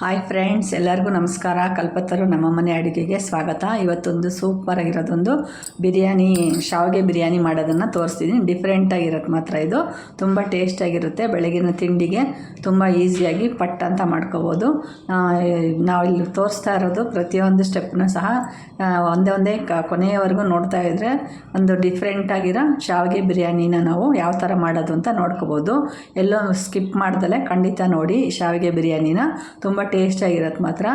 Hi friends ಎಲ್ಲರಿಗೂ ನಮಸ್ಕಾರ. ಕಲ್ಪತರು ನಮ್ಮ ಮನೆ ಅಡುಗೆಗೆ ಸ್ವಾಗತ. ಇವತ್ತೊಂದು ಸೂಪರ್ ಆಗಿರೋದೊಂದು ಬಿರಿಯಾನಿ, ಶಾವಿಗೆ ಬಿರಿಯಾನಿ ಮಾಡೋದನ್ನು ತೋರಿಸ್ತಿದ್ದೀನಿ ಡಿಫ್ರೆಂಟಾಗಿರೋದು ಮಾತ್ರ ಇದು. ತುಂಬ ಟೇಸ್ಟಾಗಿರುತ್ತೆ ಬೆಳಗಿನ ತಿಂಡಿಗೆ ತುಂಬ ಈಸಿಯಾಗಿ ಪಟ್ ಅಂತ ಮಾಡ್ಕೋಬೋದು. ನಾವು ಇಲ್ಲಿ ತೋರಿಸ್ತಾ ಇರೋದು ಪ್ರತಿಯೊಂದು ಸ್ಟೆಪ್ನ ಸಹ ಒಂದೇ ಒಂದೇ ಕ, ಕೊನೆಯವರೆಗೂ ನೋಡ್ತಾ ಇದ್ದರೆ ಒಂದು ಡಿಫ್ರೆಂಟಾಗಿರೋ ಶಾವಿಗೆ ಬಿರಿಯಾನಿನ ನಾವು ಯಾವ ಥರ ಮಾಡೋದು ಅಂತ ನೋಡ್ಕೋಬೋದು. ಎಲ್ಲೋ ಸ್ಕಿಪ್ ಮಾಡ್ದಲೇ ಖಂಡಿತ ನೋಡಿ ಶಾವಿಗೆ ಬಿರಿಯಾನಿನ. ತುಂಬ ಟೇಸ್ಟಾಗಿರುತ್ತೆ ಮಾತ್ರ.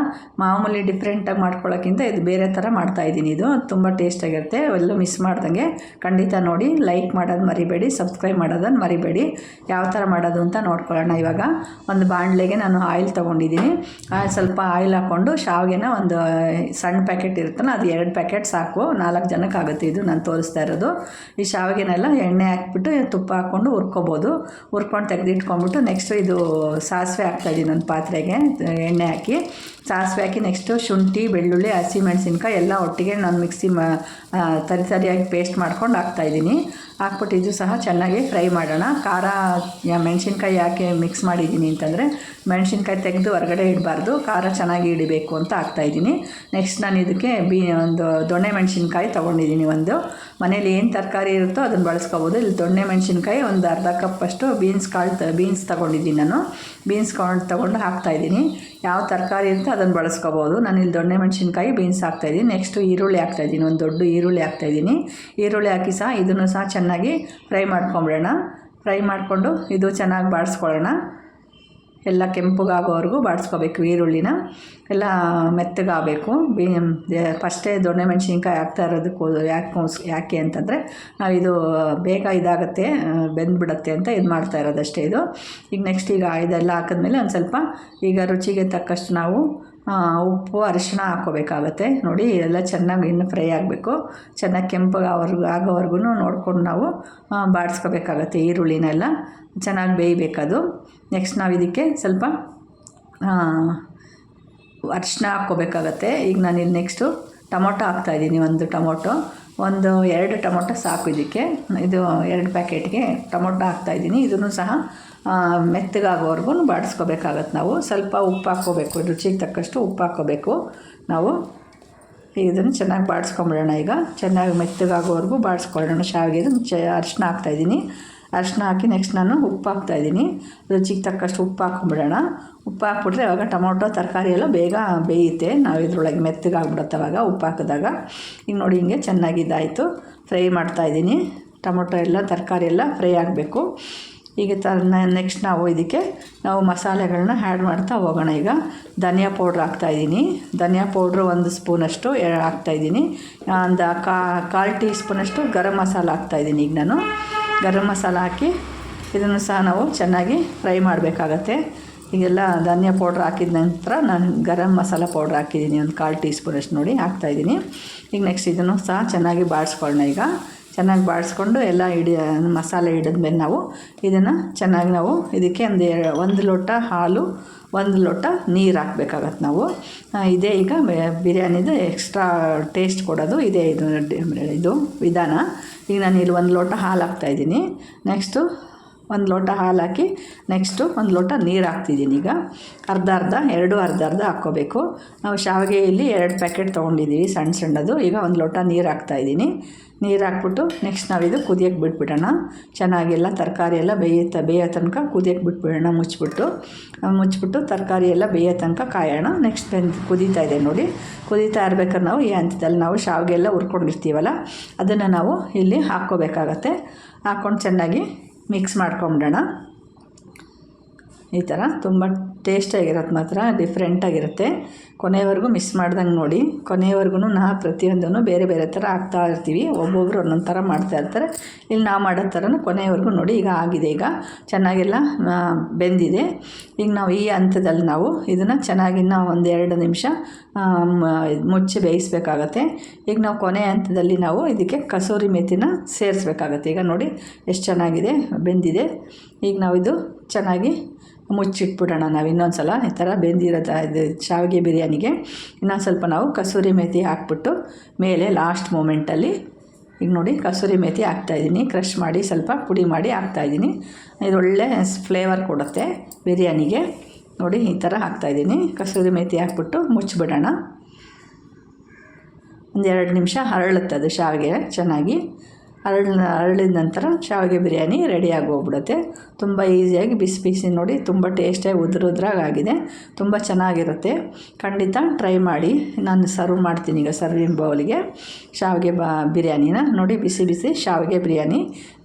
ಮಾಮೂಲಿ ಡಿಫ್ರೆಂಟಾಗಿ ಮಾಡ್ಕೊಳ್ಳೋಕ್ಕಿಂತ ಇದು ಬೇರೆ ಥರ ಮಾಡ್ತಾ ಇದ್ದೀನಿ ಇದು. ತುಂಬ ಟೇಸ್ಟಾಗಿರುತ್ತೆ ಎಲ್ಲೂ ಮಿಸ್ ಮಾಡ್ದಂಗೆ ಖಂಡಿತ ನೋಡಿ ಲೈಕ್ ಮಾಡೋದು ಮರಿಬೇಡಿ ಸಬ್ಸ್ಕ್ರೈಬ್ ಮಾಡೋದನ್ನು ಮರಿಬೇಡಿ. ಯಾವ ಥರ ಮಾಡೋದು ಅಂತ ನೋಡ್ಕೊಳ್ಳೋಣ ಇವಾಗ. ಒಂದು ಬಾಣಲೆಗೆ ನಾನು ಆಯಿಲ್ ತೊಗೊಂಡಿದ್ದೀನಿ. ಸ್ವಲ್ಪ ಆಯಿಲ್ ಹಾಕ್ಕೊಂಡು ಶಾವಿಗೆನ ಒಂದು ಸಣ್ಣ ಪ್ಯಾಕೆಟ್ ಇರುತ್ತಲ್ಲ, ಅದು ಎರಡು ಪ್ಯಾಕೆಟ್ ಸಾಕು. ನಾಲ್ಕು ಜನಕ್ಕೆ ಆಗುತ್ತೆ ಇದು ನಾನು ತೋರಿಸ್ತಾ ಇರೋದು. ಈ ಶಾವಿಗೆನೆಲ್ಲ ಎಣ್ಣೆ ಹಾಕ್ಬಿಟ್ಟು ತುಪ್ಪ ಹಾಕ್ಕೊಂಡು ಹುರ್ಕೋಬೋದು. ಹುರ್ಕೊಂಡು ತೆಗೆದಿಟ್ಕೊಂಡ್ಬಿಟ್ಟು ನೆಕ್ಸ್ಟ್ ಇದು ಸಾಸಿವೆ ಹಾಕ್ತಾಯಿದ್ದೀನಿ ನನ್ನ ಪಾತ್ರೆಗೆ. ಎಣ್ಣೆ ಹಾಕಿ, ಸಾಸಿವೆ ಹಾಕಿ ನೆಕ್ಸ್ಟು ಶುಂಠಿ, ಬೆಳ್ಳುಳ್ಳಿ ಹಸಿಮೆಣಸಿನ್ಕಾಯಿ ಎಲ್ಲ ಒಟ್ಟಿಗೆ ನಾನು ಮಿಕ್ಸಿ ಮಾ ಸರಿ ಸರಿಯಾಗಿ ಪೇಸ್ಟ್ ಮಾಡ್ಕೊಂಡು ಹಾಕ್ತಾಯಿದ್ದೀನಿ ಹಾಕ್ಬಿಟ್ಟು ಇದು ಸಹ ಚೆನ್ನಾಗಿ ಫ್ರೈ ಮಾಡೋಣ. ಖಾರ ಮೆಣಸಿನ್ಕಾಯಿ ಯಾಕೆ ಮಿಕ್ಸ್ ಮಾಡಿದ್ದೀನಿ ಅಂತಂದರೆ, ಮೆಣಸಿನ್ಕಾಯಿ ತೆಗೆದು ಹೊರಗಡೆ ಇಡಬಾರ್ದು. ಖಾರ ಚೆನ್ನಾಗಿ ಹಿಡಿಬೇಕು ಅಂತ ಹಾಕ್ತಾಯಿದ್ದೀನಿ ನೆಕ್ಸ್ಟ್ ನಾನು ಇದಕ್ಕೆ ಬಿ, ಒಂದು ದೊಣ್ಣೆ ಮೆಣಸಿನ್ಕಾಯಿ ತೊಗೊಂಡಿದ್ದೀನಿ ಒಂದು. ಮನೇಲಿ ಏನು ತರಕಾರಿ ಇರುತ್ತೋ ಅದನ್ನು ಬಳಸ್ಕೋಬೋದು. ಇಲ್ಲಿ ದೊಣ್ಣೆ ಮೆಣಸಿನ್ಕಾಯಿ ಒಂದು ಅರ್ಧ ಕಪ್ಪಷ್ಟು ಬೀನ್ಸ್ ಕಾಳು ಬೀನ್ಸ್ ತೊಗೊಂಡಿದ್ದೀನಿ ನಾನು. ಬೀನ್ಸ್ ಕಾಳು ತೊಗೊಂಡು ಹಾಕ್ತಾಯಿದ್ದೀನಿ ಯಾವ ತರಕಾರಿ ಇರುತ್ತೋ ಅದನ್ನು ಬಳಸ್ಕೋಬೋದು. ನಾನು ಇಲ್ಲಿ ದೊಣ್ಣೆ ಮೆಣಸಿನ್ಕಾಯಿ ಬೀನ್ಸ್ ಹಾಕ್ತಾಯಿದ್ದೀನಿ ನೆಕ್ಸ್ಟು ಈರುಳ್ಳಿ ಹಾಕ್ತಾಯಿದ್ದೀನಿ ಒಂದು ದೊಡ್ಡ ಈರುಳ್ಳಿ ಹಾಕ್ತಾಯಿದ್ದೀನಿ ಈರುಳ್ಳಿ ಹಾಕಿ ಸಹ ಇದನ್ನು ಸಹ ಚೆನ್ನಾಗಿ ಫ್ರೈ ಮಾಡ್ಕೊಂಬಿಡೋಣ. ಫ್ರೈ ಮಾಡಿಕೊಂಡು ಇದು ಚೆನ್ನಾಗಿ ಬಾಡಿಸ್ಕೊಳ್ಳೋಣ. ಎಲ್ಲ ಕೆಂಪಗಾಗೋವರೆಗೂ ಬಾಡಿಸ್ಕೋಬೇಕು ಈರುಳ್ಳಿನ. ಎಲ್ಲ ಮೆತ್ತಗಾಗಬೇಕು. ಬಿ, ಫಸ್ಟೇ ದೊಣ್ಣೆ ಮೆಣಸಿನ್ಕಾಯಿ ಹಾಕ್ತಾ ಇರೋದಕ್ಕೂ ಯಾಕೆ ಯಾಕೆ ಅಂತಂದರೆ ನಾವು ಇದು ಬೇಗ ಇದಾಗುತ್ತೆ, ಬೆಂದ್ಬಿಡತ್ತೆ ಅಂತ ಇದು ಮಾಡ್ತಾ ಇರೋದಷ್ಟೇ ಇದು. ಈಗ ನೆಕ್ಸ್ಟ್ ಈಗ ಇದೆಲ್ಲ ಹಾಕಿದ್ಮೇಲೆ ಒಂದು ಸ್ವಲ್ಪ ಈಗ ರುಚಿಗೆ ತಕ್ಕಷ್ಟು ನಾವು ಉಪ್ಪು ಅರಿಶಿಣ ಹಾಕ್ಕೋಬೇಕಾಗತ್ತೆ. ನೋಡಿ ಎಲ್ಲ ಚೆನ್ನಾಗಿ ಇನ್ನು ಫ್ರೈ ಆಗಬೇಕು. ಚೆನ್ನಾಗಿ ಕೆಂಪಗಾವರೆಗೂ ಆಗೋವರೆಗೂ ನೋಡ್ಕೊಂಡು ನಾವು ಬಾಡಿಸ್ಕೋಬೇಕಾಗತ್ತೆ ಈರುಳ್ಳಿನೆಲ್ಲ. ಚೆನ್ನಾಗಿ ಬೇಯಬೇಕದು. ನೆಕ್ಸ್ಟ್ ನಾವು ಇದಕ್ಕೆ ಸ್ವಲ್ಪ ಆ, ಅರಿಶಿನ ಹಾಕ್ಕೋಬೇಕಾಗತ್ತೆ. ಈಗ ನಾನು ಇಲ್ಲಿ ನೆಕ್ಸ್ಟು ಟೊಮೊಟೊ ಹಾಕ್ತಾಯಿದ್ದೀನಿ ಒಂದು ಟೊಮೊಟೊ. ಒಂದು ಎರಡು ಟೊಮೊಟೊ ಸಾಕು ಇದಕ್ಕೆ. ಇದು ಎರಡು ಪ್ಯಾಕೆಟ್ಗೆ ಟೊಮೊಟೊ ಹಾಕ್ತಾಯಿದ್ದೀನಿ ಇದನ್ನು ಸಹ ಮೆತ್ತಗಾಗೋವರೆಗೂ ಬಾಡಿಸ್ಕೋಬೇಕಾಗತ್ತೆ ನಾವು. ಸ್ವಲ್ಪ ಉಪ್ಪು ಹಾಕ್ಕೋಬೇಕು. ರುಚಿಗೆ ತಕ್ಕಷ್ಟು ಉಪ್ಪು ಹಾಕ್ಕೋಬೇಕು. ನಾವು ಇದನ್ನು ಚೆನ್ನಾಗಿ ಬಾಡಿಸ್ಕೊಂಬಿಡೋಣ ಈಗ. ಚೆನ್ನಾಗಿ ಮೆತ್ತಗಾಗೋವರೆಗೂ ಬಾಡಿಸ್ಕೊಳ್ಳೋಣ. ಶಾವಿಗೆ ಚ ಅರಿಶಿನ ಹಾಕ್ತಾಯಿದ್ದೀನಿ ಅರಿಶಿನ ಹಾಕಿ ನೆಕ್ಸ್ಟ್ ನಾನು ಉಪ್ಪು ಹಾಕ್ತಾಯಿದ್ದೀನಿ ರುಚಿಗೆ ತಕ್ಕಷ್ಟು ಉಪ್ಪು ಹಾಕ್ಕೊಂಬಿಡೋಣ ಉಪ್ಪು ಹಾಕ್ಬಿಟ್ರೆ ಅವಾಗ ಟೊಮೊಟೊ, ತರಕಾರಿ ಎಲ್ಲ ಬೇಗ ಬೇಯುತ್ತೆ. ನಾವು ಇದ್ರೊಳಗೆ ಮೆತ್ತಗಾಗ್ಬಿಡುತ್ತೆ ಅವಾಗ ಉಪ್ಪು ಹಾಕಿದಾಗ. ಈಗ ನೋಡಿ ಹಿಂಗೆ ಚೆನ್ನಾಗಿ ಇದಾಯಿತು ಫ್ರೈ ಮಾಡ್ತಾಯಿದ್ದೀನಿ ಟೊಮೊಟೊ ಎಲ್ಲ, ತರಕಾರಿ ಎಲ್ಲ ಫ್ರೈ ಆಗಬೇಕು. ಈಗ ತ ನೆಕ್ಸ್ಟ್ ನಾವು ಇದಕ್ಕೆ, ನಾವು ಮಸಾಲೆಗಳನ್ನ ಆ್ಯಡ್ ಮಾಡ್ತಾ ಹೋಗೋಣ ಈಗ. ಧನಿಯಾ ಪೌಡ್ರ್ ಹಾಕ್ತಾಯಿದ್ದೀನಿ ಧನಿಯಾ ಪೌಡ್ರ್ ಒಂದು ಸ್ಪೂನಷ್ಟು ಹಾಕ್ತಾ ಹಾಕ್ತಾಯಿದ್ದೀನಿ ಒಂದು ಕಾ, ಕಾಲು ಟೀ ಸ್ಪೂನಷ್ಟು ಗರಂ ಮಸಾಲ ಹಾಕ್ತಾಯಿದ್ದೀನಿ ಈಗ ನಾನು. ಗರಂ ಮಸಾಲ ಹಾಕಿ ಇದನ್ನು ಸಹ ನಾವು ಚೆನ್ನಾಗಿ ಫ್ರೈ ಮಾಡಬೇಕಾಗತ್ತೆ. ಈಗೆಲ್ಲ ಧನಿಯಾ ಪೌಡ್ರ್ ಹಾಕಿದ ನಂತರ ನಾನು ಗರಂ ಮಸಾಲ ಪೌಡ್ರ್ ಹಾಕಿದ್ದೀನಿ, ಒಂದು ಕಾಲು ಟೀ ಸ್ಪೂನಷ್ಟು ನೋಡಿ ಹಾಕ್ತಾಯಿದ್ದೀನಿ ಈಗ ನೆಕ್ಸ್ಟ್ ಇದನ್ನು ಸಹ ಚೆನ್ನಾಗಿ ಬಾಡಿಸ್ಕೊಳ್ಳೋಣ ಈಗ. ಚೆನ್ನಾಗಿ ಬಾಡಿಸ್ಕೊಂಡು ಎಲ್ಲ ಹಿಡಿ, ಮಸಾಲೆ ಹಿಡಿದ್ಮೇಲೆ ನಾವು ಇದನ್ನು ಚೆನ್ನಾಗಿ ನಾವು ಇದಕ್ಕೆ ಒಂದು ಒಂದು ಲೋಟ ಹಾಲು, ಒಂದು ಲೋಟ ನೀರು ಹಾಕ್ಬೇಕಾಗತ್ತೆ ನಾವು. ಇದೇ ಈಗ ಬಿರಿಯಾನಿದು ಎಕ್ಸ್ಟ್ರಾ ಟೇಸ್ಟ್ ಕೊಡೋದು ಇದೇ ಇದು ಇದು ವಿಧಾನ. ಈಗ ನಾನು ಇಲ್ಲಿ ಒಂದು ಲೋಟ ಹಾಲು ಹಾಕ್ತಾಯಿದ್ದೀನಿ ನೆಕ್ಸ್ಟು ಒಂದು ಲೋಟ ಹಾಲು ಹಾಕಿ ನೆಕ್ಸ್ಟು ಒಂದು ಲೋಟ ನೀರು ಹಾಕ್ತಿದ್ದೀನಿ ಈಗ. ಅರ್ಧ ಅರ್ಧ, ಎರಡು ಅರ್ಧ ಅರ್ಧ ಹಾಕ್ಕೋಬೇಕು. ನಾವು ಶಾವಿಗೆಯಲ್ಲಿ ಎರಡು ಪ್ಯಾಕೆಟ್ ತೊಗೊಂಡಿದ್ದೀವಿ ಸಣ್ಣ ಸಣ್ಣದು. ಈಗ ಒಂದು ಲೋಟ ನೀರು ಹಾಕ್ತಾಯಿದ್ದೀನಿ ನೀರು ಹಾಕ್ಬಿಟ್ಟು ನೆಕ್ಸ್ಟ್ ನಾವಿದು ಕುದಿಯೋಕ್ಕೆ ಬಿಟ್ಬಿಡೋಣ. ಚೆನ್ನಾಗೆಲ್ಲ ತರಕಾರಿ ಎಲ್ಲ ಬೇಯತ್ತ ಬೇಯೋ ತನಕ ಕುದಿಯೋಕ್ಕೆ ಬಿಟ್ಬಿಡೋಣ ಮುಚ್ಚಿಬಿಟ್ಟು ಮುಚ್ಚಿಬಿಟ್ಟು ತರಕಾರಿ ಎಲ್ಲ ಬೇಯೋ ತನಕ ಕಾಯೋಣ. ನೆಕ್ಸ್ಟ್ ಬೆಂದು ಕುದೀತಾ ಇದೆ ನೋಡಿ. ಕುದೀತಾ ಇರ್ಬೇಕಾದ್ರೆ ನಾವು ಈ ಹಂತದಲ್ಲಿ ನಾವು ಶಾವಿಗೆ ಎಲ್ಲ ಹುರ್ಕೊಂಡಿರ್ತೀವಲ್ಲ, ಅದನ್ನು ನಾವು ಇಲ್ಲಿ ಹಾಕ್ಕೋಬೇಕಾಗತ್ತೆ. ಹಾಕ್ಕೊಂಡು ಚೆನ್ನಾಗಿ ಮಿಕ್ಸ್ ಮಾಡ್ಕೊಂಬಿಡೋಣ. ಈ ಥರ ತುಂಬ ಟೇಸ್ಟಾಗಿರುತ್ತೆ ಮಾತ್ರ, ಡಿಫ್ರೆಂಟಾಗಿರುತ್ತೆ. ಕೊನೆಯವರೆಗೂ ಮಿಸ್ ಮಾಡ್ದಂಗೆ ನೋಡಿ. ಕೊನೆಯವರೆಗೂ ನಾ ಪ್ರತಿಯೊಂದನ್ನು ಬೇರೆ ಬೇರೆ ಥರ ಹಾಕ್ತಾ ಇರ್ತೀವಿ. ಒಬ್ಬೊಬ್ರು ಒಂದೊಂದು ಥರ ಮಾಡ್ತಾ ಇರ್ತಾರೆ. ಇಲ್ಲಿ ನಾವು ಮಾಡೋ ಥರನೂ ಕೊನೆಯವರೆಗೂ ನೋಡಿ, ಈಗ ಆಗಿದೆ ಈಗ. ಚೆನ್ನಾಗೆಲ್ಲ ಬೆಂದಿದೆ. ಈಗ ನಾವು ಈ ಹಂತದಲ್ಲಿ ನಾವು ಇದನ್ನು ಚೆನ್ನಾಗಿ ನಾವು ಒಂದು ಎರಡು ನಿಮಿಷ ಮುಚ್ಚಿ ಬೇಯಿಸ್ಬೇಕಾಗತ್ತೆ. ಈಗ ನಾವು ಕೊನೆ ಹಂತದಲ್ಲಿ ನಾವು ಇದಕ್ಕೆ ಕಸೂರಿ ಮೆಥಿನ ಸೇರಿಸ್ಬೇಕಾಗತ್ತೆ. ಈಗ ನೋಡಿ, ಎಷ್ಟು ಚೆನ್ನಾಗಿದೆ, ಬೆಂದಿದೆ. ಈಗ ನಾವು ಇದು ಚೆನ್ನಾಗಿ ಮುಚ್ಚಿಟ್ಬಿಡೋಣ. ನಾವು ಇನ್ನೊಂದು ಸಲ ಈ ಥರ ಬೆಂದಿರೋ ಇದು ಶಾವಿಗೆ ಬಿರಿಯಾನಿಗೆ ಇನ್ನೊಂದು ಸ್ವಲ್ಪ ನಾವು ಕಸೂರಿ ಮೇಥಿ ಹಾಕ್ಬಿಟ್ಟು ಮೇಲೆ ಲಾಸ್ಟ್ ಮೂಮೆಂಟಲ್ಲಿ ಈಗ ನೋಡಿ ಕಸೂರಿ ಮೇಥಿ ಹಾಕ್ತಾಯಿದ್ದೀನಿ ಕ್ರಷ್ ಮಾಡಿ ಸ್ವಲ್ಪ ಪುಡಿ ಮಾಡಿ ಹಾಕ್ತಾಯಿದ್ದೀನಿ ಇದು ಒಳ್ಳೆ ಫ್ಲೇವರ್ ಕೊಡುತ್ತೆ ಬಿರಿಯಾನಿಗೆ. ನೋಡಿ ಈ ಥರ ಹಾಕ್ತಾಯಿದ್ದೀನಿ ಕಸೂರಿ ಮೇಥಿ ಹಾಕ್ಬಿಟ್ಟು ಮುಚ್ಚಿಬಿಡೋಣ. ಒಂದೆರಡು ನಿಮಿಷ ಹರಳುತ್ತೆ ಅದು ಶಾವಿಗೆ ಚೆನ್ನಾಗಿ. ಹರಳ ಅರಳಿದ ನಂತರ ಶಾವಿಗೆ ಬಿರಿಯಾನಿ ರೆಡಿಯಾಗಿ ಹೋಗ್ಬಿಡುತ್ತೆ ತುಂಬ ಈಸಿಯಾಗಿ ಬಿಸಿ ಬಿಸಿ ನೋಡಿ ತುಂಬ ಟೇಸ್ಟೇ ಉದುರು ಉದ್ರಾಗಿದೆ ತುಂಬ ಚೆನ್ನಾಗಿರುತ್ತೆ. ಖಂಡಿತ ಟ್ರೈ ಮಾಡಿ. ನಾನು ಸರ್ವ್ ಮಾಡ್ತೀನಿ ಈಗ ಸರ್ವಿಂಗ್ ಬೌಲಿಗೆ ಶಾವಿಗೆ ಬಾ, ಬಿರಿಯಾನಿನ ನೋಡಿ ಬಿಸಿ ಬಿಸಿ ಶಾವಿಗೆ ಬಿರಿಯಾನಿ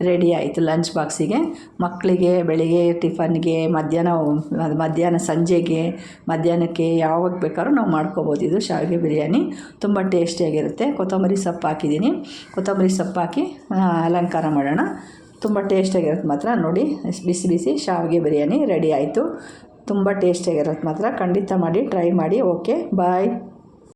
ರೆಡಿ ಆಯಿತು ಲಂಚ್ ಬಾಕ್ಸಿಗೆ ಮಕ್ಕಳಿಗೆ ಬೆಳಿಗ್ಗೆ ಟಿಫನ್ಗೆ, ಮಧ್ಯಾಹ್ನ ಮಧ್ಯಾಹ್ನ ಸಂಜೆಗೆ, ಮಧ್ಯಾಹ್ನಕ್ಕೆ ಯಾವಾಗ ಬೇಕಾದ್ರೂ ನಾವು ಮಾಡ್ಕೋಬೋದು ಇದು ಶಾವಿಗೆ ಬಿರಿಯಾನಿ. ತುಂಬ ಟೇಸ್ಟಿಯಾಗಿರುತ್ತೆ ಕೊತ್ತಂಬರಿ ಸೊಪ್ಪು ಹಾಕಿದ್ದೀನಿ. ಕೊತ್ತಂಬರಿ ಸೊಪ್ಪು ಹಾಕಿ ಅಲಂಕಾರ ಮಾಡೋಣ. ತುಂಬ ಟೇಸ್ಟಿಯಾಗಿರುತ್ತೆ ಮಾತ್ರ. ನೋಡಿ ಬಿಸಿ ಬಿಸಿ ಶಾವಿಗೆ ಬಿರಿಯಾನಿ ರೆಡಿ ಆಯಿತು. ತುಂಬ ಟೇಸ್ಟಿಯಾಗಿರುತ್ತೆ ಮಾತ್ರ. ಖಂಡಿತ ಮಾಡಿ, ಟ್ರೈ ಮಾಡಿ. Okay, bye.